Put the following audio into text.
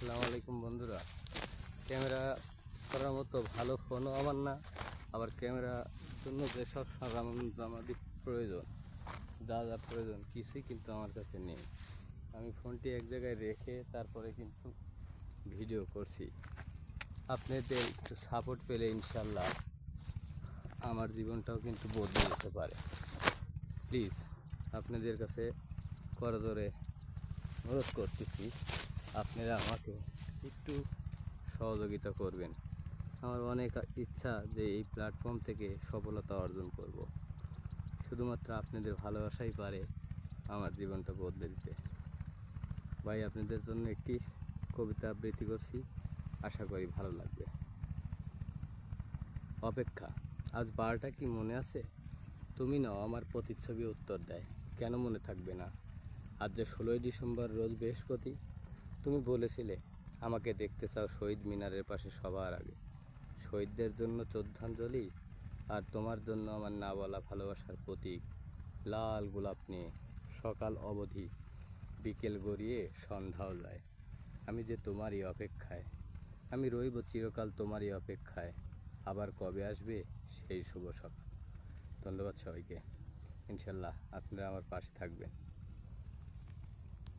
আসসালামু আলাইকুম বন্ধুরা। ক্যামেরা করার মতো ভালো ফোনও আমার না। আবার ক্যামেরার জন্য যেসব সামাদি প্রয়োজন, যা যা প্রয়োজন কিছুই কিন্তু আমার কাছে নেই। আমি ফোনটি এক জায়গায় রেখে তারপরে কিন্তু ভিডিও করছি। আপনাদের একটু সাপোর্ট পেলে ইনশাল্লাহ আমার জীবনটাও কিন্তু বদলে যেতে পারে। প্লিজ আপনাদের কাছে করে করজোরে অনুরোধ করতেছি। আপনারা আমাকে একটু সহযোগিতা করবেন। আমার অনেক ইচ্ছা যে এই প্ল্যাটফর্ম থেকে সফলতা অর্জন করব। শুধুমাত্র আপনাদের ভালোবাসাই পারে আমার জীবনটা বদলে দিতে। ভাই, আপনাদের জন্য একটি কবিতা আবৃত্তি করছি। আশা করি ভালো লাগবে। অপেক্ষা, আজ বারোটা কি মনে আছে? তুমি নাও, আমার প্রতিচ্ছবি উত্তর দেয় কেন মনে থাকবে না? আজ যে ষোলোই ডিসেম্বর, রোজ বৃহস্পতি। তুমি বলেছিলে, আমাকে দেখতে চাও শহীদ মিনারের পাশে সবার আগে। শহীদদের জন্য শ্রদ্ধাঞ্জলি আর তোমার জন্য আমার না বলা ভালোবাসার প্রতীক। লাল গোলাপ নিয়ে সকাল অবধি বিকেল গড়িয়ে সন্ধ্যাও যায়। আমি যে তোমারই অপেক্ষায়, আমি রইব চিরকাল তোমারই অপেক্ষায়। আবার কবে আসবে সেই শুভ সকাল। ধন্যবাদ সবাইকে। ইনশাল্লাহ আপনারা আমার পাশে থাকবেন।